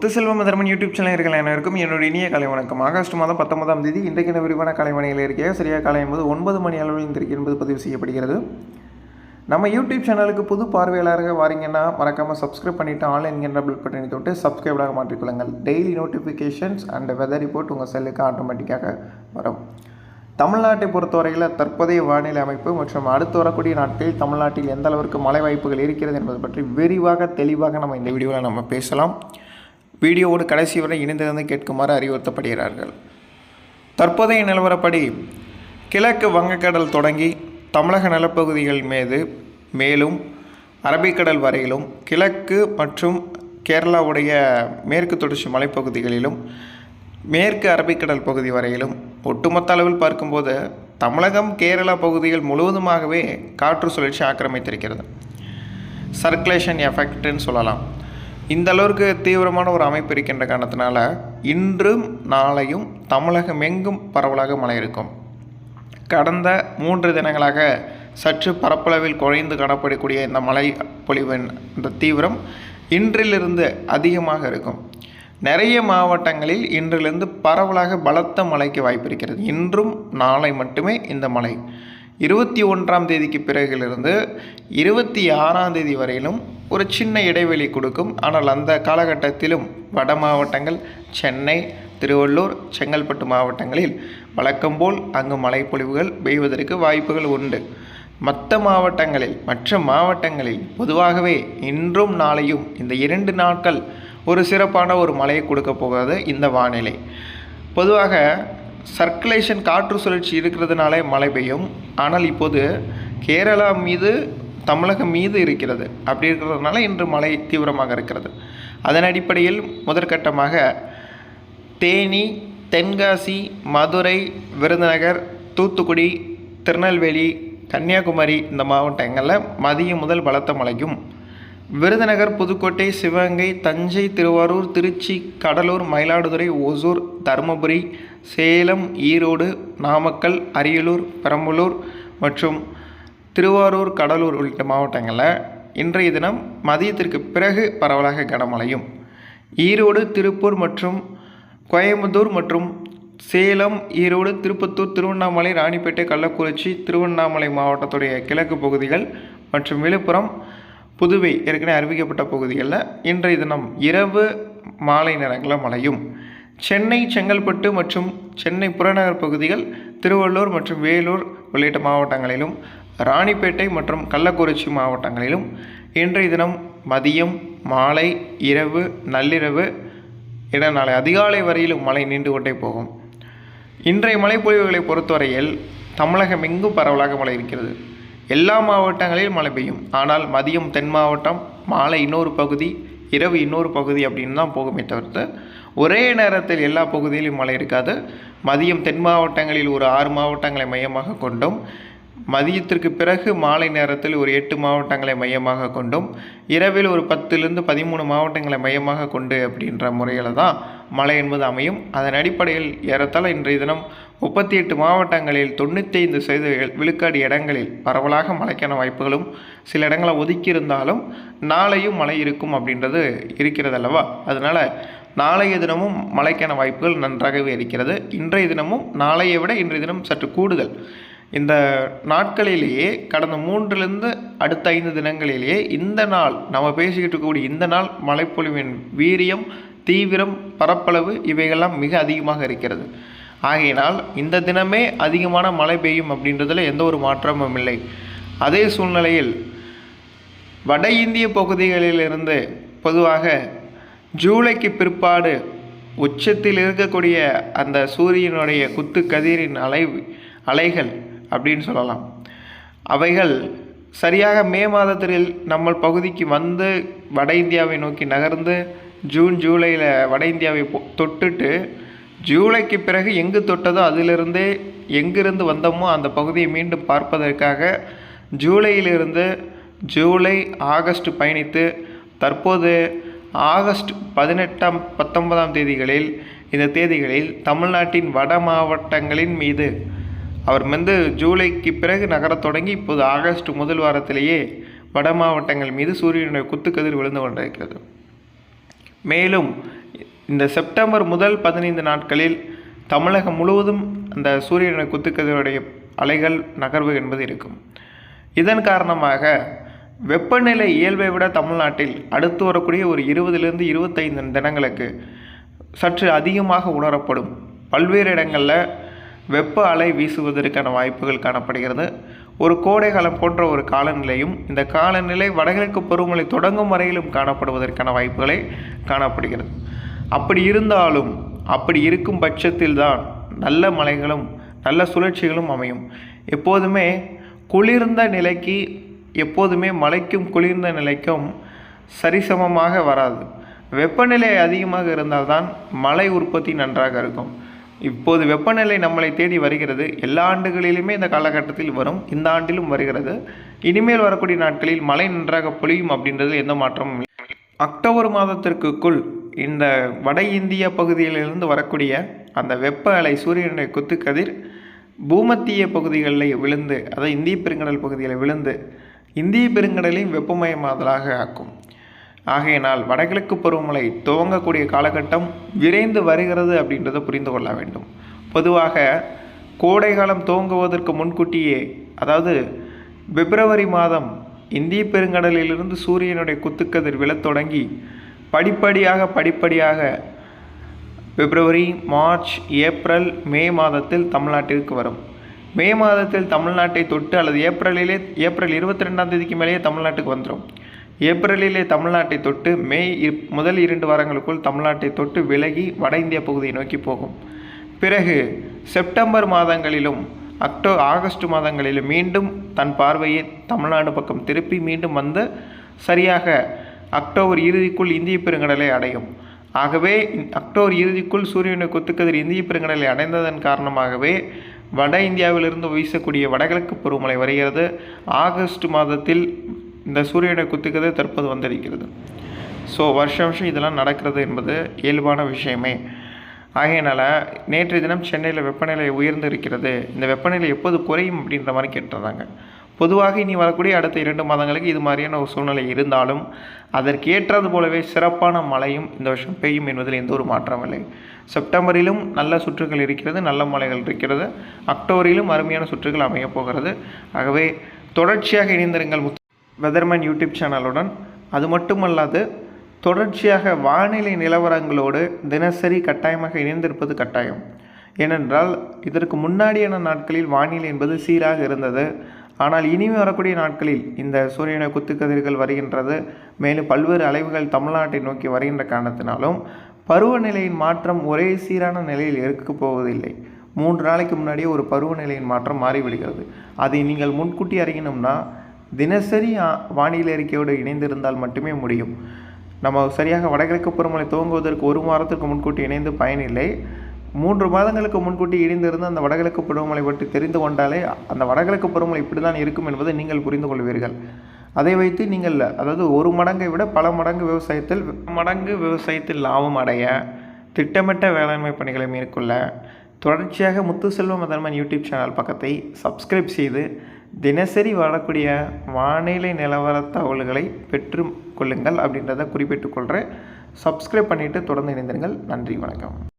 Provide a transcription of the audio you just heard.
Muthuselvam Dharman YouTube சேனல்கள் அனைவருக்கும் என்னுடைய இனிய கலை வணக்கம் ஆகஸ்ட் மாதம் பத்தொன்பதாம் தேதி இன்றைக்கு விரிவான கலைமணிகளில் இருக்க? சரியாக காலை என்பது ஒன்பது மணி அளவில் இன்றைக்கு என்பது பதிவு செய்யப்படுகிறது. நம்ம யூடியூப் சேனலுக்கு புது பார்வையாளராக வாரீங்கன்னா மறக்காமல் சப்ஸ்கிரைப் பண்ணிவிட்டு ஆன்லைன் என்ற பில் பட்டனை தொட்டு சப்ஸ்கிரைபாக மாற்றிக்கொள்ளுங்கள். Daily notifications and weather report உங்கள் செல்லுக்கு ஆட்டோமேட்டிக்காக வரும். தமிழ்நாட்டை பொறுத்தவரையில் தற்போதைய வானிலை அமைப்பு மற்றும் அடுத்து வரக்கூடிய நாட்களில் தமிழ்நாட்டில் எந்த அளவிற்கு மழை வாய்ப்புகள் இருக்கிறது என்பது பற்றி விரிவாக தெளிவாக நம்ம இந்த வீடியோவில் நம்ம பேசலாம். வீடியோவோடு கடைசி வரை இணைந்திருந்து கேட்குமாறு அறிவுறுத்தப்படுகிறார்கள். தற்போதைய நிலவரப்படி கிழக்கு வங்கக்கடல் தொடங்கி தமிழக நிலப்பகுதிகள் மீது மேலும் அரபிக்கடல் வரையிலும் கிழக்கு மற்றும் கேரளாவுடைய மேற்கு தொடர்ச்சி மலைப்பகுதிகளிலும் மேற்கு அரபிக்கடல் பகுதி வரையிலும் ஒட்டுமொத்த அளவில் பார்க்கும்போது தமிழகம் கேரளா பகுதிகள் முழுவதுமாகவே காற்று சுழற்சி ஆக்கிரமித்திருக்கிறது. சர்க்குலேஷன் எஃபெக்ட்னு சொல்லலாம். இந்த அளவிற்கு தீவிரமான ஒரு அமைப்பு இருக்கின்ற காரணத்தினால இன்றும் நாளையும் தமிழகம் எங்கும் பரவலாக மழை இருக்கும். கடந்த மூன்று தினங்களாக சற்று பரப்பளவில் குறைந்து காணப்படக்கூடிய இந்த மழை பொழிவின் இந்த தீவிரம் இன்றிலிருந்து அதிகமாக இருக்கும். நிறைய மாவட்டங்களில் இன்றிலிருந்து பரவலாக பலத்த மழைக்கு வாய்ப்பு இருக்கிறது. இன்றும் நாளை மட்டுமே இந்த மழை. இருபத்தி ஒன்றாம் தேதிக்கு பிறகிலிருந்து இருபத்தி ஆறாம் தேதி வரையிலும் ஒரு சின்ன இடைவெளி கொடுக்கும். ஆனால் அந்த காலகட்டத்திலும் வட மாவட்டங்கள் சென்னை திருவள்ளூர் செங்கல்பட்டு மாவட்டங்களில் வழக்கம்போல் அங்கு மழைப்பொழிவுகள் பெய்வதற்கு வாய்ப்புகள் உண்டு. மற்ற மாவட்டங்களில் மற்ற மாவட்டங்களில் பொதுவாகவே இன்றும் நாளையும் இந்த இரண்டு நாட்கள் ஒரு சிறப்பான ஒரு மழையை கொடுக்க போகிறது இந்த வானிலை. பொதுவாக சர்க்குலேஷன் காற்று சுழற்சி இருக்கிறதுனாலே மழை பெய்யும். ஆனால் இப்போது கேரளா மீது தமிழகம் மீது இருக்கிறது. அப்படி இருக்கிறதுனால இன்று மழை தீவிரமாக இருக்கிறது. அதன் அடிப்படையில் முதற்கட்டமாக தேனி தென்காசி மதுரை விருதுநகர் தூத்துக்குடி திருநெல்வேலி கன்னியாகுமரி இந்த மாவட்டங்களில் மதியம் முதல் பலத்த மழையும். விருதுநகர் புதுக்கோட்டை சிவகங்கை தஞ்சை திருவாரூர் திருச்சி கடலூர் மயிலாடுதுறை ஓசூர் தருமபுரி சேலம் ஈரோடு நாமக்கல் அரியலூர் பெரம்பலூர் மற்றும் திருவாரூர் கடலூர் உள்ளிட்ட மாவட்டங்களில் இன்றைய தினம் மதியத்திற்கு பிறகு பரவலாக கனமழையும். ஈரோடு திருப்பூர் மற்றும் கோயம்புத்தூர் மற்றும் சேலம் ஈரோடு திருப்பத்தூர் திருவண்ணாமலை ராணிப்பேட்டை கள்ளக்குறிச்சி திருவண்ணாமலை மாவட்டத்துடைய கிழக்கு பகுதிகள் மற்றும் விழுப்புரம் புதுவை ஏற்கனவே அறிவிக்கப்பட்ட பகுதிகளில் இன்றைய தினம் இரவு மாலை நேரங்களில் மழையும். சென்னை செங்கல்பட்டு மற்றும் சென்னை புறநகர் பகுதிகள் திருவள்ளூர் மற்றும் வேலூர் உள்ளிட்ட மாவட்டங்களிலும் ராணிப்பேட்டை மற்றும் கள்ளக்குறிச்சி மாவட்டங்களிலும் இன்றைய தினம் மதியம் மாலை இரவு நள்ளிரவு என நாளை அதிகாலை வரையிலும் மழை நீண்டு கொண்டே போகும். இன்றைய மழைப்பொழிவுகளை பொறுத்தவரையில் தமிழகம் எங்கும் பரவலாக மழை இருக்கிறது. எல்லா மாவட்டங்களிலும் மழை பெய்யும். ஆனால் மதியம் தென் மாவட்டம் மாலை இன்னொரு பகுதி இரவு இன்னொரு பகுதி அப்படின்னு தான் போகுமே தவிர்த்து ஒரே நேரத்தில் எல்லா பகுதியிலும் மழை இருக்காது. மதியம் தென் மாவட்டங்களில் ஒரு ஆறு மாவட்டங்களை மையமாக கொண்டும் மதியத்திற்கு பிறகு மாலை நேரத்தில் ஒரு எட்டு மாவட்டங்களை மையமாக கொண்டும். இரவில் ஒரு பத்துலேருந்து பதிமூணு மாவட்டங்களை மையமாக கொண்டு அப்படின்ற முறையில் தான் மழை என்பது அமையும். அதன் அடிப்படையில் ஏறத்தாழ இன்றைய தினம் முப்பத்தி எட்டு மாவட்டங்களில் தொண்ணூற்றி ஐந்து சதவீத விழுக்காடு இடங்களில் பரவலாக மழைக்கான வாய்ப்புகளும் சில இடங்களை ஒதுக்கியிருந்தாலும் நாளையும் மழை இருக்கும் அப்படின்றது இருக்கிறது அல்லவா அதனால் நாளைய தினமும் மழைக்கான வாய்ப்புகள் நன்றாகவே இருக்கிறது. இன்றைய தினமும் நாளையை விட இன்றைய தினம் சற்று கூடுதல். இந்த நாட்களிலேயே கடந்த மூன்றிலிருந்து அடுத்த ஐந்து தினங்களிலேயே இந்த நாள் நம்ம பேசிக்கிட்டு இருக்கக்கூடிய இந்த நாள் மழைப்பொழிவின் வீரியம் தீவிரம் பரப்பளவு இவைகள்லாம் மிக அதிகமாக இருக்கிறது. ஆகையினால் இந்த தினமே அதிகமான மழை பெய்யும் அப்படின்றதில் எந்த ஒரு மாற்றமும் இல்லை. அதே சூழ்நிலையில் வட இந்திய பகுதிகளிலிருந்து பொதுவாக ஜூலைக்கு பிற்பாடு உச்சத்தில் இருக்கக்கூடிய அந்த சூரியனுடைய குத்து கதிரின் அலை அலைகள் அப்படின்னு சொல்லலாம். அவைகள் சரியாக மே மாதத்தில் நம்ம பகுதிக்கு வந்து வட இந்தியாவை நோக்கி நகர்ந்து ஜூன் ஜூலையில் வட இந்தியாவை தொட்டுட்டு ஜூலைக்கு பிறகு எங்கு தொட்டதோ அதிலிருந்தே எங்கிருந்து வந்தோமோ அந்த பகுதியை மீண்டும் பார்ப்பதற்காக ஜூலையிலிருந்து ஜூலை ஆகஸ்ட் பயணித்து தற்போது ஆகஸ்ட் பதினெட்டாம் பத்தொன்பதாம் தேதிகளில் இந்த தேதிகளில் தமிழ்நாட்டின் வட மாவட்டங்களின் மீது அவர் வந்து ஜூலைக்கு பிறகு நகரத் தொடங்கி இப்போது ஆகஸ்ட் முதல் வாரத்திலேயே வட மாவட்டங்கள் மீது சூரியனுடைய குத்துக்கதிர் விழுந்து கொண்டிருக்கிறது. மேலும் இந்த செப்டம்பர் முதல் பதினைந்து நாட்களில் தமிழகம் முழுவதும் அந்த சூரியனை குத்துக்கதிருடைய அலைகள் நகர்வு என்பது இருக்கும். இதன் காரணமாக வெப்பநிலை இயல்பை விட தமிழ்நாட்டில் அடுத்து வரக்கூடிய ஒரு இருபதிலிருந்து இருபத்தைந்து தினங்களுக்கு சற்று அதிகமாக உணரப்படும். பல்வேறு இடங்களில் வெப்ப அலை வீசுவதற்கான வாய்ப்புகள் காணப்படுகிறது. ஒரு கோடைகாலம் போன்ற ஒரு காலநிலையும் இந்த காலநிலை வடகிழக்கு பருவமழை தொடங்கும் வரையிலும் காணப்படுவதற்கான வாய்ப்புகளை காணப்படுகிறது. அப்படி இருந்தாலும் அப்படி இருக்கும் பட்சத்தில்தான் நல்ல மலைகளும் நல்ல சுழற்சிகளும் அமையும். எப்போதுமே குளிர்ந்த நிலைக்கு எப்போதுமே மலைக்கும் குளிர்ந்த நிலைக்கும் சரிசமமாக வராது. வெப்பநிலை அதிகமாக இருந்தால்தான் மலை உற்பத்தி நன்றாக இருக்கும். இப்போது வெப்பநிலை நம்மளை தேடி வருகிறது. எல்லா ஆண்டுகளிலுமே இந்த காலகட்டத்தில் வரும். இந்த ஆண்டிலும் வருகிறது. இனிமேல் வரக்கூடிய நாட்களில் மழை நன்றாக பொழியும் அப்படின்றது எந்த மாற்றமும் இல்லை. அக்டோபர் மாதத்திற்குள் இந்த வட இந்திய பகுதியிலிருந்து வரக்கூடிய அந்த வெப்ப அலை சூரியனுடைய குத்துக்கதிர் பூமத்திய பகுதிகளில் விழுந்து அதாவது இந்திய பெருங்கடல் பகுதிகளில் விழுந்து இந்திய பெருங்கடலையும் வெப்பமயமாதலாக ஆக்கும். ஆகையினால் வடகிழக்கு பருவமழை துவங்கக்கூடிய காலகட்டம் விரைந்து வருகிறது அப்படின்றத புரிந்து கொள்ள வேண்டும். பொதுவாக கோடை காலம் துவங்குவதற்கு முன்கூட்டியே அதாவது பிப்ரவரி மாதம் இந்திய பெருங்கடலிலிருந்து சூரியனுடைய குத்துக்கதிர் விழத் தொடங்கி படிப்படியாக படிப்படியாக பிப்ரவரி மார்ச் ஏப்ரல் மே மாதத்தில் தமிழ்நாட்டிற்கு வரும். மே மாதத்தில் தமிழ்நாட்டை தொட்டு அல்லது ஏப்ரலிலே ஏப்ரல் இருபத்தி ரெண்டாம் தேதிக்கு மேலேயே தமிழ்நாட்டுக்கு வந்துடும் ஏப்ரலிலே தமிழ்நாட்டை தொட்டு மே இ- முதல் இரண்டு வாரங்களுக்குள் தமிழ்நாட்டை தொட்டு விலகி வட இந்திய பகுதியை நோக்கி போகும். பிறகு செப்டம்பர் மாதங்களிலும் அக்டோ ஆகஸ்ட் மாதங்களிலும் மீண்டும் தன் பார்வையை தமிழ்நாடு பக்கம் திருப்பி மீண்டும் வந்து சரியாக அக்டோபர் இறுதிக்குள் இந்திய பெருங்கடலை அடையும். ஆகவே அக்டோபர் இறுதிக்குள் சூரியனை குத்துக்கதிர் இந்திய பெருங்கடலை அடைந்ததன் காரணமாகவே வட இந்தியாவிலிருந்து வீசக்கூடிய வடகிழக்கு பருவமழை வருகிறது. ஆகஸ்ட் மாதத்தில் இந்த சூரியனை குத்துக்கிறது தற்போது வந்திருக்கிறது. ஸோ வருஷம் வருஷம் இதெல்லாம் நடக்கிறது என்பது இயல்பான விஷயமே. ஆகையினால் நேற்றைய தினம் சென்னையில் வெப்பநிலை உயர்ந்து இருக்கிறது இந்த வெப்பநிலை எப்போது குறையும் அப்படின்ற மாதிரி கேட்டிருந்தாங்க. பொதுவாக இனி வரக்கூடிய அடுத்த இரண்டு மாதங்களுக்கு இது மாதிரியான ஒரு சூழ்நிலை இருந்தாலும் அதற்கு ஏற்றது போலவே சிறப்பான மழையும் இந்த வருஷம் பெய்யும் என்பதில் எந்த ஒரு மாற்றம் இல்லை. செப்டம்பரிலும் நல்ல சுற்றுகள் இருக்கிறது நல்ல மழைகள் இருக்கிறது. அக்டோபரிலும் அருமையான சுற்றுகள் அமையப் போகிறது. ஆகவே தொடர்ச்சியாக இணைந்திருங்கள் வெதர்மேன் யூடியூப் சேனலுடன் அது மட்டுமல்லாது தொடர்ச்சியாக வானிலை நிலவரங்களோடு தினசரி கட்டாயமாக இணைந்திருப்பது கட்டாயம். ஏனென்றால் இதற்கு முன்னாடியான நாட்களில் வானிலை என்பது சீராக இருந்தது. ஆனால் இனிமே வரக்கூடிய நாட்களில் இந்த சூரியனை குத்துக்கதிர்கள் வருகின்றது. மேலும் பல்வேறு அலைவுகள் தமிழ்நாட்டை நோக்கி வருகின்ற காரணத்தினாலும் பருவநிலையின் மாற்றம் ஒரே சீரான நிலையில் இருக்கப் போவதில்லை. மூன்று நாளைக்கு முன்னாடியே ஒரு பருவநிலையின் மாற்றம் மாறிவிடுகிறது. அதை நீங்கள் முன்கூட்டி அறியணும்னா தினசரி வானிலை அறிக்கையோடு இணைந்திருந்தால் மட்டுமே முடியும். நம்ம சரியாக வடகிழக்கு பருவமழை துவங்குவதற்கு ஒரு வாரத்திற்கு முன்கூட்டி இணைந்து பயனில்லை. மூன்று மாதங்களுக்கு முன்கூட்டி இணைந்திருந்து அந்த வடகிழக்கு பருவமழை பற்றி தெரிந்து கொண்டாலே அந்த வடகிழக்கு பருவமழை இப்படி தான் இருக்கும் என்பதை நீங்கள் புரிந்து கொள்வீர்கள். அதை வைத்து நீங்கள் அதாவது ஒரு மடங்கை விட பல மடங்கு விவசாயத்தில் மடங்கு விவசாயத்தில் லாபம் அடைய திட்டமிட்ட வேளாண்மை பணிகளை மேற்கொள்ள தொடர்ச்சியாக முத்துசெல்வம் மதர்மன் யூடியூப் சேனல் பக்கத்தை சப்ஸ்கிரைப் செய்து தினசரி வரக்கூடிய வானிலை நிலவர தகவல்களை பெற்று கொள்ளுங்கள் அப்படின்றத குறிப்பிட்டுக் கொள்கிறேன் சப்ஸ்கிரைப் பண்ணிவிட்டு தொடர்ந்து இணைந்திருங்கள். நன்றி வணக்கம்.